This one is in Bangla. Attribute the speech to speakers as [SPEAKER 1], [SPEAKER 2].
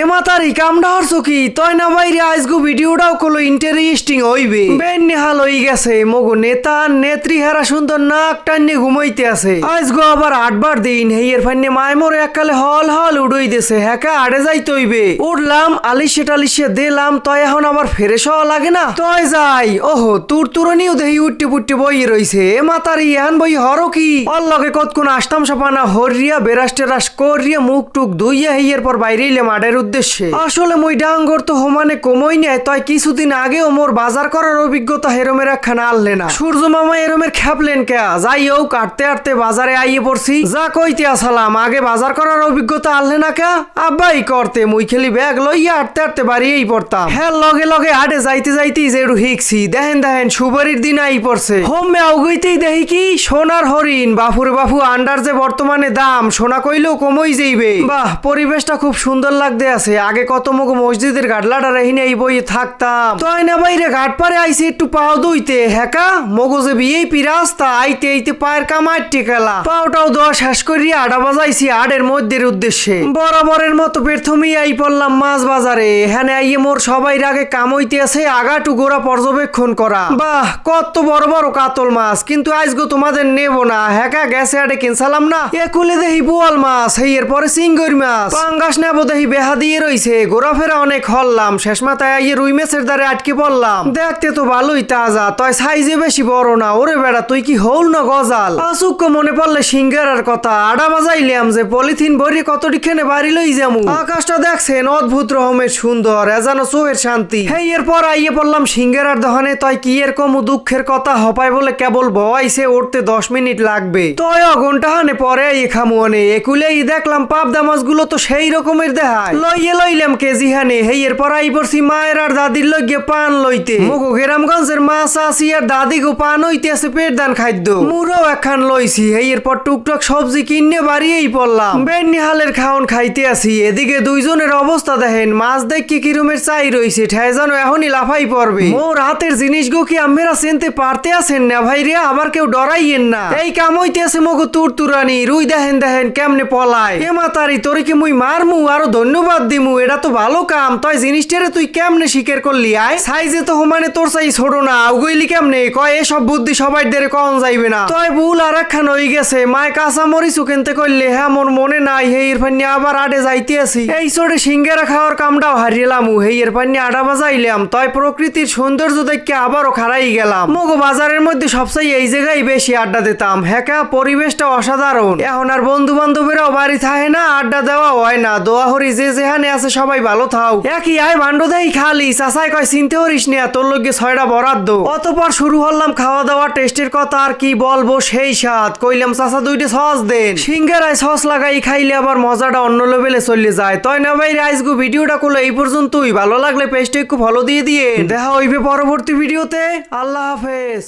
[SPEAKER 1] এ মাতারি কামডা হরছো কি তয় না বাইরে আজগু ভিডিওটাও কলো ইন্টারেস্টিং হইবে। বেন নেহাল হই গেছে, মগো নেতা, নেত্রী হেরা সুন্দর নাক টান্নে ঘুমাইতে আছে। আজগো আবার আটবার দিন, হেইয়ের ফান্নে মায় মোর এককালে হল হল উড়ই দেছে, হ্যাকা আড়ে যাইতে হইবে। উঠলাম আলিশে টালিশে দিলাম তয় এখন আবার ফেরে হওয়া লাগে না? তয় যাই, ওহো, তুর তুরনিও দেহি উঠতে পুটতে বই রইছে। এ মাতারি এহান বই হরো কি? অল্লগে কতক্ষণ আসতাম সাপানা হরিয়া বেরাস্টে রাস করিয়া মুখ টুক ধুইয়া হেইয়ের পর বাইরে এলাম আডের উদ্দেশ্যে। আসলে মই ডাঙ্গর তো হোমানে কমই নেয় তয় কিছুদিন আগেও মোর বাজার করার অভিজ্ঞতা হেরমের একখানা আনলে না। সূর্য মামা এরমের খ্যাপলেন কে যাই হোক কাটতে আটতে বাজারে আইয়ে পড়ছি। যা কইতে আসালাম, আগে বাজার করার অভিজ্ঞতা আনলে না কে আব্বাই করতে, মুই খেলি ব্যাগ লইয়া আটতে আটতে বাড়িয়েই পড়তাম। হ্যাঁ লগে লগে আডে যাইতে যাইতেই যে একটু হিকছি, দেখেন দেখেন সুবারির দিন আই পড়ছে। হোমে আউগইতেই দেখি কি, সোনার হরিণ বাফুরে বাফু আন্ডার যে বর্তমানে দাম, সোনা কইলেও কমই যাইবে। বাহ, পরিবেশটা খুব সুন্দর লাগতে আছে, আগে কত মুখ মসজিদের গাডলাটা রেহিনে এই বইয়ে থাকতাম। তাই না বাইরে ঘাট পারে আইসি একটু পাও দইতে। হ্যাকা মগজে বিয়েই পিরাস্তা, আইতে আইতে পায়ের কামার টিকালা। পাওটাও দেওয়া শেষ করিয়া আডা বাজাইছি আডের মধ্যের উদ্দেশ্যে। বরাবরের মতো প্রথমেই আই পড়লাম মাছ বাজারে। হ্যাঁ আইয়ে মোর সবাই আগে কামইতে আছে আগাটু গোড়া পর্যবেক্ষণ করা। বাহ, কত বড় বড় কাতল মাছ, কিন্তু আজগো তোমাদের নেব না। হ্যাকা গ্যাসে আডে কিনসালাম না। একুলে দেহি বোয়াল মাছ এই এরপরে সিঙ্গর মাছ। পাঙ্গাস নেব দেহি বেহা দিয়ে রইছে ঘোরাফেরা অনেক হল্লাম, শেষ মাথায় আইয়ে রুই মাছের দ্বারে আটকে পড়লাম। দেখতে তো ভালোই তাজা, তয় সাইজে বেশি বড় না, ওরে বেড়া, তুই কি হল না গজাল? আসুক মনে পড়লে সিঙ্গারার কথা, আডা বাজাইলাম যে পলিথিন ভরি কতটিখানে বাড়ি লই যামু। আকাশটা দেখছেন অদ্ভুত রকমের সুন্দর এজান চোখের শান্তি। হেই, এরপর আইয়ে পড়লাম সিঙ্গারার দোকানে তয় কি এরকম দুঃখের কথা হপায় বলে কেবল ভয়সে উঠতে দশ মিনিট লাগবে। তয় অঘন্টা হানে পরে আইয়ে খামু অনে, একুলেই দেখলাম পাবদা মাছগুলো তো সেই রকমের দেখায়। লইয়ে লইলাম কেজি হানে। হেই, এরপর আই পড়ছি মায়ের আর দাদির লইগে পান লইতে। মুগো গ্রামগঞ্জের মাছ আসি আর দাদি গো পান হইতে আছে পেট দান খাদ্য। মুরাও একখান লইছি। হেই, এরপর টুকটাক সবজি কিনে বাড়িয়েই পড়লাম। বেন্নি হালের খাওন খাইতে আসি এদিকে দুইজনের অবস্থা দেখেন। মাছ দেখি কিরমের চাই রইছে। ঠেয়, যেন এখনই লাফাই পড়বে। মোর হাতের জিনিসগো কি আমেরা চিনতে পারতে আছেন না? ভাই রে আবার কেউ ডরাইয়েন না। এই কাম হইতে আছে মগো তুর তুরানি রুই দেখেন দেখেন কেমনে পলায়। এ মাতারি, তোরে কি মুই মারমু? আরও ধন্যবাদ দিমু, এটা তো ভালো কাম। তয় জিনিসটারে তুই কেমনে স্বীকার করলি, আয়? সাইজে তো সমানে তোর সাই ছোট না, উগইলি কেমনে? কয়, এসব বুদ্ধি সবাই দেরে কম যাইবে না। তয় ভুল আর একখান হয়ে গেছে, মায় কাঁচা মরিচু কিনতে করলে হ্যাঁ মোর মনে নাই হে ইরফান্নি আবার আডে যাইতে আছি। এই চড়ে সিঙ্গেরা খাওয়ার কামটাও হারিলাম হে ইরফান্নি আডা বাজাইলাম, তয় প্রকৃতির সৌন্দর্য দেখে আবারও খারাই গেলাম। মগো বাজারের মধ্যে সবসাই এই জায়গায় বেশি আড্ডা দিতাম হ্যাঁ পরিবেশটা অসাধারণ। এখন আর বন্ধু বান্ধবেরাও বাড়ি থাকে না, আড্ডা দেওয়া হয় না, দোয়া হরি যে যে যেখানে আছে, সবাই ভালো থাও। একই আয় ভান্ড দেই খালি। চাচাই কয়, চিনতে হরিস না, তোর লগে ছয়টা বরাদ্দ। অতপর শুরু হলাম খাওয়া দাওয়া টেস্টের কথা, আর কি বলব সেই স্বাদ। কইলাম, চাচা, দুইটা সস দেন। সিঙ্গারায় সস লাগাই খাইলে আবার মজাটা অন্য লেভেলে চলে যায়। তয় না ভাই রাইসগু ভিডিওটা করল এই পর্যন্তই। ভালো লাগলে পেজটা একটু ফলো দিয়ে দিয়ে দেখা হইবে পরবর্তী ভিডিওতে। আল্লাহ হাফেজ।